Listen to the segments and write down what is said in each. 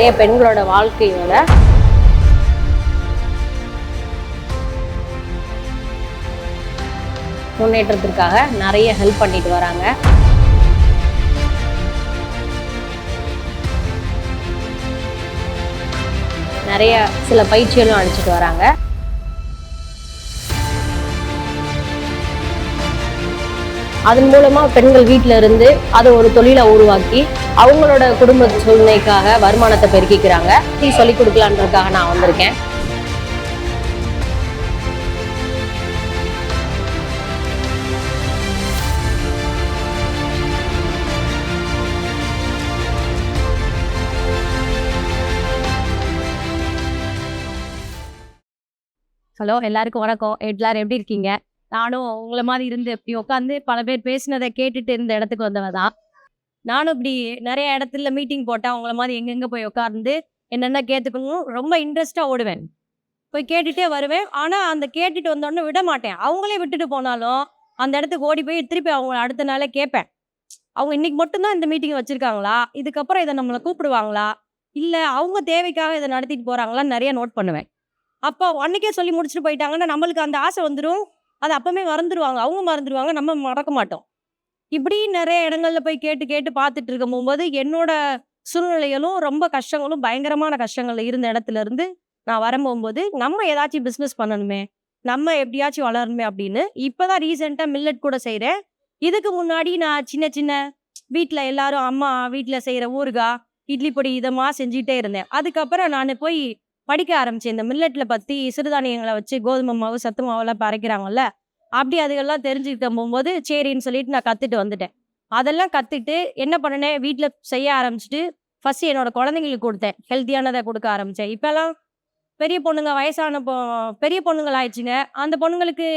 நிறைய பெண்களோட வாழ்க்கையோட முன்னேற்றத்திற்காக நிறைய ஹெல்ப் பண்ணிட்டு வராங்க. நிறைய சில பயிற்சிகளும் அளிச்சிட்டு வராங்க. அதன் மூலமா பெண்கள் வீட்டில இருந்து அதை ஒரு தொழிலை உருவாக்கி அவங்களோட குடும்ப சூழ்நிலைக்காக வருமானத்தை பெருக்கிக்கிறாங்க. நீ சொல்லி கொடுக்கலான்றதுக்காக நான் வந்திருக்கேன். ஹலோ எல்லாருக்கும் வணக்கம். எல்லாரும் எப்படி இருக்கீங்க? நானும் உங்களை மாதிரி இருந்து இப்படி உட்காந்து பல பேர் பேசினதை கேட்டுட்டு இருந்த இடத்துக்கு வந்தவ தான். நானும் இப்படி நிறைய இடத்துல மீட்டிங் போட்டேன் உங்களை மாதிரி எங்கெங்கே போய் உட்கார்ந்து என்னென்ன கேட்டுக்கணும் ரொம்ப இன்ட்ரெஸ்ட்டாக ஓடுவேன். போய் கேட்டுகிட்டே வருவேன். ஆனால் அந்த கேட்டுட்டு வந்தோடனே விட மாட்டேன். அவங்களே விட்டுட்டு போனாலும் அந்த இடத்துக்கு ஓடி போய் திருப்பி அவங்க அடுத்த நாளே கேட்பேன். அவங்க இன்னைக்கு மட்டும்தான் இந்த மீட்டிங் வச்சுருக்காங்களா? இதுக்கப்புறம் இதை நம்மளை கூப்பிடுவாங்களா? இல்லை அவங்க தேவைக்காக இதை நடத்திட்டு போகிறாங்களான்னு நிறைய நோட் பண்ணுவேன். அப்போ அன்னைக்கே சொல்லி முடிச்சுட்டு போயிட்டாங்கன்னா நம்மளுக்கு அந்த ஆசை வந்துடும் அது அப்பவுமே மறந்துடுவாங்க அவங்க மறந்துடுவாங்க நம்ம மறக்க மாட்டோம். இப்படி நிறைய இடங்கள்ல போய் கேட்டு கேட்டு பார்த்துட்டு இருக்கும் போகும்போது என்னோட சூழ்நிலைகளும் ரொம்ப கஷ்டங்களும் பயங்கரமான கஷ்டங்கள் இருந்த இடத்துல இருந்து நான் வரும்போது நம்ம ஏதாச்சும் பிஸ்னஸ் பண்ணணுமே நம்ம எப்படியாச்சும் வளரணுமே அப்படின்னு இப்போ தான் ரீசெண்டாக மில்லட் கூட செய்கிறேன் இதுக்கு முன்னாடி நான் சின்ன சின்ன வீட்டில் எல்லாரும் அம்மா வீட்டில் செய்கிற ஊறுகாய் இட்லி பொடி இதமாக செஞ்சுட்டே இருந்தேன். அதுக்கப்புறம் நான் போய் படிக்க ஆரம்பித்தேன் இந்த மில்லட்டில் பற்றி சிறுதானியங்களை வச்சு கோதுமை மாவு சத்து மாவெல்லாம் பறைக்கிறாங்கல்ல அப்படி அதுகெல்லாம் தெரிஞ்சுக்கிட்ட போகும்போது சரின்னு சொல்லிட்டு நான் கற்றுட்டு வந்துட்டேன். அதெல்லாம் கற்றுட்டு என்ன பண்ணினேன் வீட்டில் செய்ய ஆரம்பிச்சிட்டு ஃபஸ்ட்டு என்னோட குழந்தைங்களுக்கு கொடுத்தேன். ஹெல்த்தியானதை கொடுக்க ஆரம்பித்தேன் இப்போல்லாம் பெரிய பொண்ணுங்க வயசான பொ பெரிய பொண்ணுங்கள் ஆயிடுச்சுங்க. அந்த பொண்ணுங்களுக்கு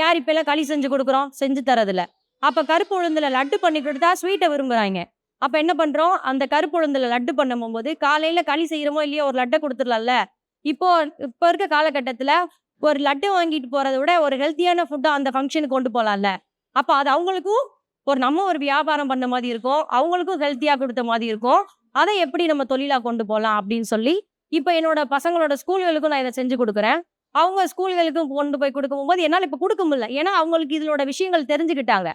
யார் இப்போல்லாம் களி செஞ்சு கொடுக்குறோம்? செஞ்சு தரதில்ல. அப்போ கருப்பு உளுந்தில் லட்டு பண்ணி கொடுத்தா ஸ்வீட்டை விரும்புகிறாங்க அப்போ என்ன பண்ணுறோம் அந்த கருப்பு உளுந்துல லட்டு பண்ணும் போது காலையில் களி செய்கிறோமோ இல்லையோ ஒரு லட்டை கொடுத்துடலாம்ல. இப்போ இப்போ இருக்க காலகட்டத்தில் ஒரு லட்டு வாங்கிட்டு போகிறத விட ஒரு ஹெல்த்தியான ஃபுட்டை அந்த ஃபங்க்ஷனுக்கு கொண்டு போகலாம்ல அப்போ அது அவங்களுக்கும் ஒரு நம்ம ஒரு வியாபாரம் பண்ண மாதிரி இருக்கும். அவங்களுக்கும் ஹெல்த்தியாக கொடுத்த மாதிரி இருக்கும். அதை எப்படி நம்ம தொழிலாக கொண்டு போகலாம் அப்படின்னு சொல்லி இப்போ என்னோட பசங்களோட ஸ்கூல்களுக்கும் நான் இதை செஞ்சு கொடுக்குறேன். அவங்க ஸ்கூல்களுக்கும் கொண்டு போய் கொடுக்கும்போது என்னால் இப்போ கொடுக்க முடியல. ஏன்னா அவங்களுக்கு இதனோட விஷயங்கள் தெரிஞ்சுக்கிட்டாங்க.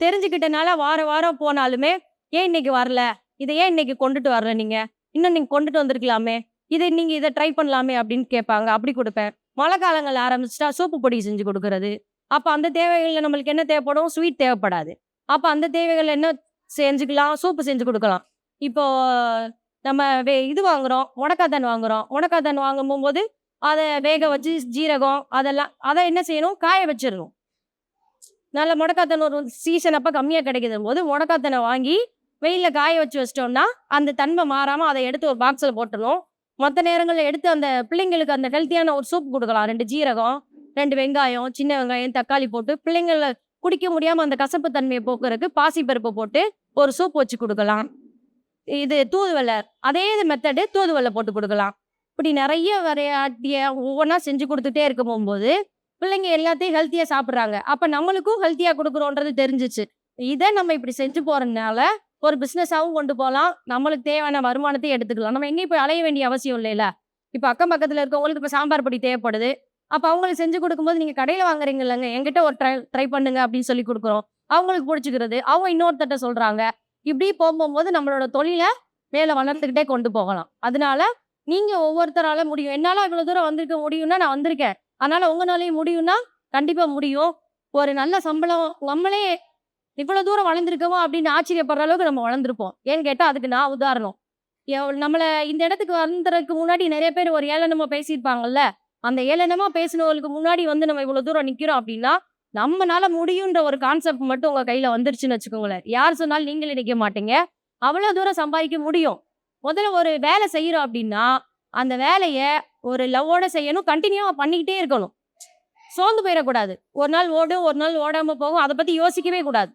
தெரிஞ்சுக்கிட்டனால வார வாரம் போனாலுமே ஏன் இன்னைக்கு வரல? இதை ஏன் இன்னைக்கு கொண்டுட்டு வரல நீங்கள் இன்னும் நீங்கள் கொண்டுட்டு வந்திருக்கலாமே. இதை நீங்க இதை ட்ரை பண்ணலாமே அப்படின்னு கேட்பாங்க. அப்படி கொடுப்பேன். மழை காலங்கள் ஆரம்பிச்சிட்டா சோப்பு பொடி செஞ்சு கொடுக்கறது. அப்போ அந்த தேவைகளில் நம்மளுக்கு என்ன தேவைப்படும்? ஸ்வீட் தேவைப்படாது. அப்போ அந்த தேவைகள் என்ன செஞ்சுக்கலாம்? சூப்பு செஞ்சு கொடுக்கலாம். இப்போ நம்ம வே இது வாங்குகிறோம் முடக்காத்தன் வாங்குகிறோம் முடக்காத்தன் வாங்கும் போது அதை வேக வச்சு ஜீரகம் அதெல்லாம் அதை என்ன செய்யணும்? காய வச்சிடணும். நல்ல முடக்காத்தன் ஒரு சீசன் அப்போ கம்மியாக கிடைக்குது போது முடக்காத்தனை வாங்கி வெயிலில் காய வச்சு வச்சிட்டோம்னா அந்த தன்மை மாறாமல் அதை எடுத்து ஒரு பாக்ஸில் போட்டுடணும். மற்ற நேரங்களில் எடுத்து அந்த பிள்ளைங்களுக்கு அந்த ஹெல்த்தியான ஒரு சூப் கொடுக்கலாம். ரெண்டு ஜீரகம் ரெண்டு வெங்காயம் சின்ன வெங்காயம் தக்காளி போட்டு பிள்ளைங்களை குடிக்க முடியாமல் அந்த கசப்பு தன்மையை போக்குறதுக்கு பாசிப்பருப்பு போட்டு ஒரு சூப் வச்சு கொடுக்கலாம். இது தூதுவலை அதே இது மெத்தடு தூதுவளை போட்டு கொடுக்கலாம். இப்படி நிறைய வரையாட்டிய ஒவ்வொன்றா செஞ்சு கொடுத்துட்டே இருக்க போகும்போது பிள்ளைங்க எல்லாத்தையும் ஹெல்த்தியாக சாப்பிட்றாங்க. அப்போ நம்மளுக்கும் ஹெல்த்தியாக கொடுக்குறோன்றது தெரிஞ்சிச்சு. இதை நம்ம இப்படி செஞ்சு போகிறதுனால ஒரு பிஸ்னஸாகவும் கொண்டு போகலாம் நம்மளுக்கு தேவையான வருமானத்தை எடுத்துக்கலாம். நம்ம எங்கேயும் போய் அலைய வேண்டிய அவசியம் இல்லைல்ல. இப்போ அக்கம் பக்கத்தில் இருக்கவங்களுக்கு இப்போ சாம்பார் பொடி தேவைப்படுது. அப்போ அவங்களுக்கு செஞ்சு கொடுக்கும்போது நீங்கள் கடையில் வாங்குறீங்க இல்லைங்க எங்கிட்ட ஒரு ட்ரை ட்ரை பண்ணுங்க அப்படின்னு சொல்லி கொடுக்குறோம். அவங்களுக்கு பிடிச்சிக்கிறது. அவங்க இன்னொருத்தட்ட சொல்கிறாங்க இப்படி போகும்போது நம்மளோட தொழிலை மேலே வளர்த்துக்கிட்டே கொண்டு போகலாம். அதனால நீங்கள் ஒவ்வொருத்தரால முடியும். என்னால் இவ்வளோ தூரம் வந்திருக்க முடியும்னா நான் வந்திருக்கேன். அதனால் உங்களாலையும் முடியும்னா கண்டிப்பாக முடியும். ஒரு நல்ல சம்பளம் நம்மளே இவ்வளோ தூரம் வளர்ந்துருக்கோம் அப்படின்னு ஆச்சரியப்படுற அளவுக்கு நம்ம வளர்ந்துருப்போம். ஏன்னு கேட்டால் அதுக்கு நான் உதாரணம். நம்மளை இந்த இடத்துக்கு வந்ததுக்கு முன்னாடி நிறைய பேர் ஒரு ஏளனமாக பேசியிருப்பாங்கல்ல? அந்த ஏளனமாக பேசினவங்களுக்கு முன்னாடி வந்து நம்ம இவ்வளோ தூரம் நிற்கிறோம் அப்படின்னா நம்மனால முடியுன்ற ஒரு கான்செப்ட் மட்டும் உங்கள் கையில் வந்துருச்சுன்னு வச்சுக்கோங்களேன். யார் சொன்னாலும் நீங்களே நிற்க மாட்டீங்க. அவ்வளோ தூரம் சம்பாதிக்க முடியும். முதல்ல ஒரு வேலை செய்கிறோம் அப்படின்னா அந்த வேலையை ஒரு லவ்வோட செய்யணும் கண்டினியூவாக பண்ணிக்கிட்டே இருக்கணும். சோர்ந்து போயிடக்கூடாது. ஒரு நாள் ஓடும் ஒரு நாள் ஓடாமல் போகும். அதை பற்றி யோசிக்கவே கூடாது.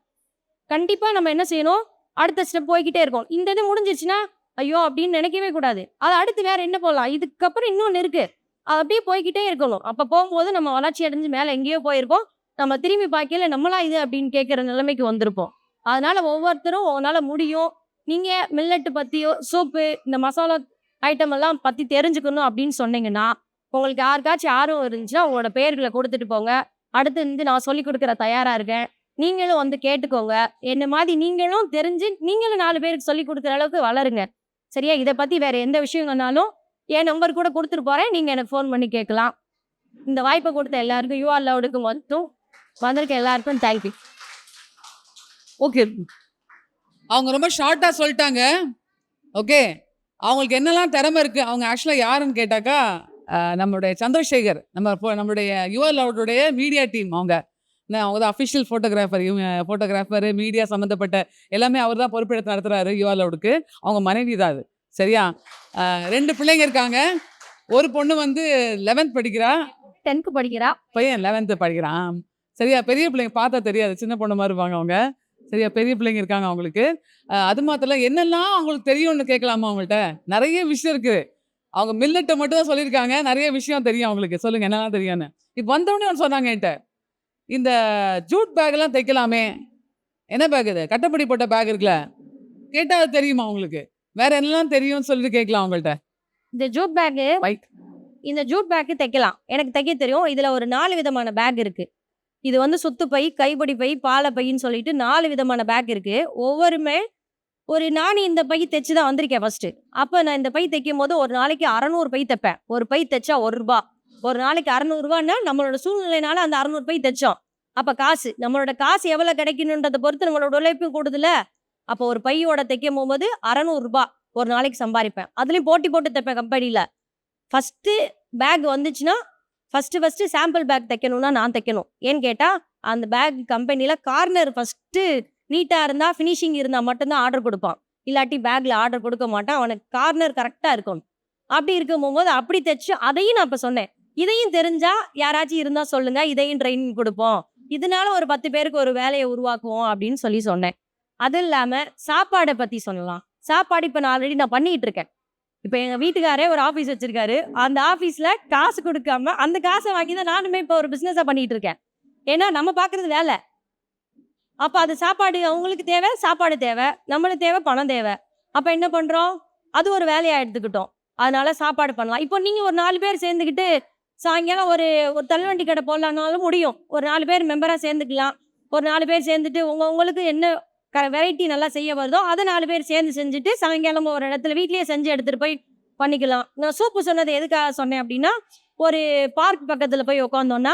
கண்டிப்பாக நம்ம என்ன செய்யணும்? அடுத்த ஸ்டெப் போய்கிட்டே இருக்கோம். இந்த இது முடிஞ்சிருச்சுன்னா ஐயோ அப்படின்னு நினைக்கவே கூடாது. அது அடுத்து வேற என்ன போடலாம்? இதுக்கப்புறம் இன்னொன்று இருக்கு. அது அப்படியே போய்கிட்டே இருக்கணும். அப்போ போகும்போது நம்ம வளர்ச்சி அடைஞ்சு மேலே எங்கேயோ போயிருக்கோம். நம்ம திரும்பி பார்க்கல நம்மளா இது அப்படின்னு கேட்குற நிலைமைக்கு வந்திருப்போம். அதனால ஒவ்வொருத்தரும் உங்களால் முடியும். நீங்கள் மில்லட்டு பற்றியோ சூப்பு இந்த மசாலா ஐட்டம் எல்லாம் பற்றி தெரிஞ்சுக்கணும் அப்படின்னு சொன்னீங்கன்னா உங்களுக்கு யாருக்காச்சும் ஆர்வம் இருந்துச்சுன்னா உங்களோட பேர்களை கொடுத்துட்டு போங்க. அடுத்து வந்து நான் சொல்லி கொடுக்குற தயாராக இருக்கேன். நீங்களும் வந்து கேட்டுக்கோங்க. என்ன மாதிரி நீங்களும் தெரிஞ்சு நீங்களும் நாலு பேருக்கு சொல்லி கொடுக்குற அளவுக்கு வளருங்க. சரியா? இதை பற்றி வேற எந்த விஷயங்கள்னாலும் என் நம்பர் கூட கொடுத்துட்டு போகிறேன் நீங்கள் எனக்கு ஃபோன் பண்ணி கேட்கலாம். இந்த வாய்ப்பை கொடுத்த எல்லாருக்கும் யூஆர் லவுடுக்கு மட்டும் வந்திருக்க எல்லாருக்கும் தேங்க்யூ ஓகே அவங்க ரொம்ப ஷார்ட்டாக சொல்லிட்டாங்க. ஓகே அவங்களுக்கு என்னெல்லாம் திறமை இருக்குது அவங்க ஆக்சுவலாக யாருன்னு கேட்டாக்கா நம்மளுடைய சந்திரசேகர் நம்ம இப்போ நம்மளுடைய யுவர் லவுடுடைய மீடியா டீம் அவங்க. அவங்க தான் அஃபிஷியல் ஃபோட்டோகிராஃபர் இவங்க ஃபோட்டோகிராஃபர் மீடியா சம்மந்தப்பட்ட எல்லாமே அவர் தான் பொறுப்பெடுத்து நடத்துகிறாரு யுவர் லவுடுக்கு அவங்க மனைவி தான் அது. சரியா? ரெண்டு பிள்ளைங்க இருக்காங்க. ஒரு பொண்ணு வந்து லெவன்த் படிக்கிறா. டென்த்து படிக்கிறா. பையன் லெவன்த்து படிக்கிறான். சரியா? பெரிய பிள்ளைங்க பார்த்தா தெரியாது. சின்ன பொண்ணு மாதிரி இருப்பாங்க அவங்க. சரியா? பெரிய பிள்ளைங்க இருக்காங்க அவங்களுக்கு. அது மாத்திரம் என்னெல்லாம் அவங்களுக்கு தெரியும்னு கேட்கலாமா அவங்கள்ட்ட? நிறைய விஷயம் இருக்குது. அவங்க மில்லட்டை மட்டும் தான் சொல்லியிருக்காங்க. நிறைய விஷயம் தெரியும் அவங்களுக்கு. சொல்லுங்க என்னெல்லாம் தெரியும்னு. இப்போ வந்தவொடனே ஒன்று சொன்னாங்க என்கிட்ட. இந்த ஜூட் பேக்லாம் தைக்கலாமே. என்ன பேக் இது? கட்டப்படி போட்ட பேக் இருக்குல்ல. கேட்டால் அது தெரியுமா உங்களுக்கு? வேற என்னெல்லாம் தெரியும்னு சொல்லிட்டு கேட்கலாம் அவங்கள்ட்ட இந்த ஜூட் பேக்கு White. இந்த ஜூட் பேக்கு தைக்கலாம். எனக்கு தைக்க தெரியும். இதுல ஒரு நாலு விதமான பேக் இருக்கு. இது வந்து சுத்து பை கைப்படி பை பாலை பைன்னு சொல்லிட்டு நாலு விதமான பேக் இருக்கு. ஒவ்வொருமே ஒரு நான் இந்த பை தைச்சு தான் வந்திருக்கேன் ஃபர்ஸ்ட் அப்போ நான் இந்த பை தைக்கும் போது ஒரு நாளைக்கு அறநூறு பை தைப்பேன். ஒரு பை தைச்சா ஒரு ரூபா. ஒரு நாளைக்கு அறநூறுரூவான்னா நம்மளோட சூழ்நிலைனால அந்த அறநூறு பை தைச்சோம். அப்போ காசு நம்மளோட காசு எவ்வளோ கிடைக்கணுன்றதை பொறுத்து நம்மளோட உழைப்பும் கூடுதுல. அப்போ ஒரு பையோட தைக்கும் போகும்போது அறநூறுரூபா ஒரு நாளைக்கு சம்பாதிப்பேன் அதுலேயும் போட்டி போட்டு தைப்பேன் கம்பெனியில் ஃபஸ்ட்டு பேக் வந்துச்சுன்னா ஃபஸ்ட்டு ஃபஸ்ட்டு சாம்பிள் பேக் தைக்கணும்னா நான் தைக்கணும். ஏன்னு கேட்டால் அந்த பேக் கம்பெனியில் கார்னர் ஃபஸ்ட்டு நீட்டாக இருந்தால் ஃபினிஷிங் இருந்தால் மட்டும்தான் ஆர்டர் கொடுப்பான். இல்லாட்டி பேக்கில் ஆர்டர் கொடுக்க மாட்டான். அவனுக்கு கார்னர் கரெக்டாக இருக்கும் அப்படி இருக்கும் போது அப்படி தைச்சு அதையும் நான் இப்போ சொன்னேன். இதையும் தெரிஞ்சா யாராச்சும் இருந்தால் சொல்லுங்க இதையும் ட்ரைனிங் கொடுப்போம். இதனால ஒரு பத்து பேருக்கு ஒரு வேலையை உருவாக்குவோம் அப்படின்னு சொல்லி சொன்னேன். அது இல்லாமல் சாப்பாடை பற்றி சொல்லலாம். சாப்பாடு இப்போ நான் ஆல்ரெடி நான் பண்ணிட்டு இருக்கேன். இப்போ எங்கள் வீட்டுக்காரே ஒரு ஆஃபீஸ் வச்சிருக்காரு. அந்த ஆஃபீஸில் காசு கொடுக்காம அந்த காசை வாங்கி தான் நானுமே இப்போ ஒரு பிஸ்னஸாக பண்ணிட்டு இருக்கேன். ஏன்னா நம்ம பார்க்குறது வேலை. அப்போ அது சாப்பாடு அவங்களுக்கு தேவை சாப்பாடு தேவை. நம்மளுக்கு தேவை பணம் தேவை. அப்போ என்ன பண்ணுறோம் அது ஒரு வேலையாக எடுத்துக்கிட்டோம். அதனால சாப்பாடு பண்ணலாம். இப்போ நீங்கள் ஒரு நாலு பேர் சேர்ந்துக்கிட்டு சாயங்காலம் ஒரு ஒரு தள்ளுவண்டி கடை போடலான்னாலும் முடியும். ஒரு நாலு பேர் மெம்பராக சேர்ந்துக்கலாம். ஒரு நாலு பேர் சேர்ந்துட்டு உங்க உங்களுக்கு என்ன க வெரைட்டி நல்லா செய்ய வருதோ அதை நாலு பேர் சேர்ந்து செஞ்சுட்டு சாயங்காலம் ஒரு இடத்துல வீட்லேயே செஞ்சு எடுத்துகிட்டு போய் பண்ணிக்கலாம். நான் சூப்பு சொன்னது எதுக்காக சொன்னேன் அப்படின்னா ஒரு பார்க் பக்கத்தில் போய் உட்காந்தோன்னா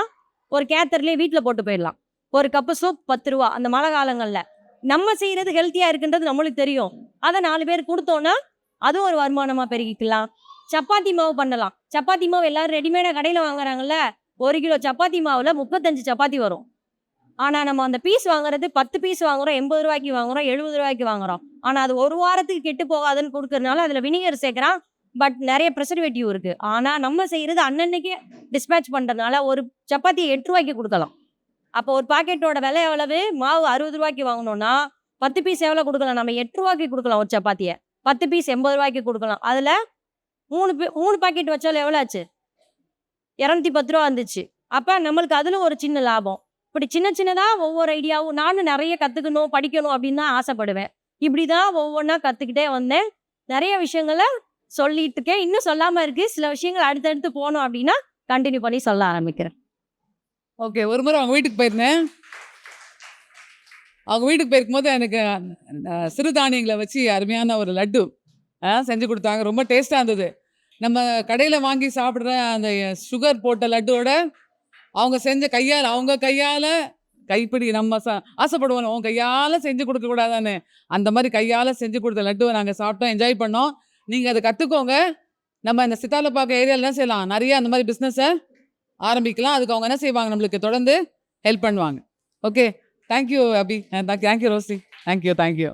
ஒரு கேத்தர்லேயே வீட்டில் போட்டு போயிடலாம். ஒரு கப்பு சூப் பத்து ரூபா அந்த மழை காலங்களில். நம்ம செய்கிறது ஹெல்த்தியாக இருக்குன்றது நம்மளுக்கு தெரியும். அதை நாலு பேர் கொடுத்தோன்னா அதுவும் ஒரு வருமானமாக பெருகிக்கலாம். சப்பாத்தி மாவு பண்ணலாம். சப்பாத்தி மாவு எல்லாரும் ரெடிமேடாக கடையில் வாங்குறாங்கல்ல ஒரு கிலோ சப்பாத்தி மாவில் முப்பத்தஞ்சு சப்பாத்தி வரும். ஆனால் நம்ம அந்த பீஸ் வாங்குறது பத்து பீஸ் வாங்குறோம் எண்பது ரூபாய்க்கு வாங்குறோம் எழுபது ரூபாய்க்கு வாங்குறோம். ஆனால் அது ஒரு வாரத்துக்கு கெட்டு போகாதுன்னு கொடுக்கறதுனால அதில் வினிகர் சேர்க்குறான் பட் நிறைய ப்ரெசர்வேட்டிவ் இருக்குது ஆனால் நம்ம செய்கிறது அன்னன்னைக்கே டிஸ்பேச் பண்ணுறதுனால ஒரு சப்பாத்தி எட்டு ரூபாய்க்கு கொடுக்கலாம். அப்போ ஒரு பாக்கெட்டோட விலை எவ்வளவு? மாவு அறுபது ரூபாய்க்கு வாங்கினோன்னா பத்து பீஸ் எவ்வளோ கொடுக்கலாம்? நம்ம எட்டு ரூபாய்க்கு கொடுக்கலாம் ஒரு சப்பாத்தியை. பத்து பீஸ் எண்பது ரூபாய்க்கு கொடுக்கலாம். அதில் மூணு பே மூணு பாக்கெட் வச்சாலும் எவ்வளோ ஆச்சு இரநூத்தி பத்து ரூபா வந்துச்சு. அப்போ நம்மளுக்கு அதில் ஒரு சின்ன லாபம். இப்படி சின்ன சின்னதாக ஒவ்வொரு ஐடியாவும் நானும் நிறைய கற்றுக்கணும் படிக்கணும் அப்படின்னு தான் ஆசைப்படுவேன். இப்படி தான் ஒவ்வொன்றா கற்றுக்கிட்டே வந்தேன். நிறைய விஷயங்களை சொல்லிட்டு இருக்கேன். இன்னும் சொல்லாமல் இருக்குது சில விஷயங்கள் அடுத்தடுத்து போனோம் அப்படின்னா கண்டினியூ பண்ணி சொல்ல ஆரம்பிக்கிறேன். ஓகே ஒரு முறை அவங்க வீட்டுக்கு போயிருந்தேன். அவங்க வீட்டுக்கு போயிருக்கும்போது எனக்கு சிறுதானியங்களை வச்சு அருமையான ஒரு லட்டு செஞ்சு கொடுத்தாங்க. ரொம்ப டேஸ்ட்டாக இருந்தது. நம்ம கடையில் வாங்கி சாப்பிட்ற அந்த சுகர் போட்ட லட்டுவோட அவங்க செஞ்ச கையால் அவங்க கையால் கைப்பிடி நம்ம ச ஆசைப்படுவோம். உன் கையால் செஞ்சு கொடுக்கக்கூடாதான்னு அந்த மாதிரி கையால் செஞ்சு கொடுத்த லட்டுவை நாங்கள் சாப்பிட்டோம் என்ஜாய் பண்ணோம். நீங்கள் அதை கற்றுக்கோங்க நம்ம இந்த சித்தாலப்பாக்க ஏரியாவில் என்ன செய்யலாம்? நிறைய அந்த மாதிரி பிஸ்னஸை ஆரம்பிக்கலாம். அதுக்கு அவங்க என்ன செய்வாங்க? நம்மளுக்கு தொடர்ந்து ஹெல்ப் பண்ணுவாங்க. Okay thank you Abhi. Thank you Rosy. Thank you thank you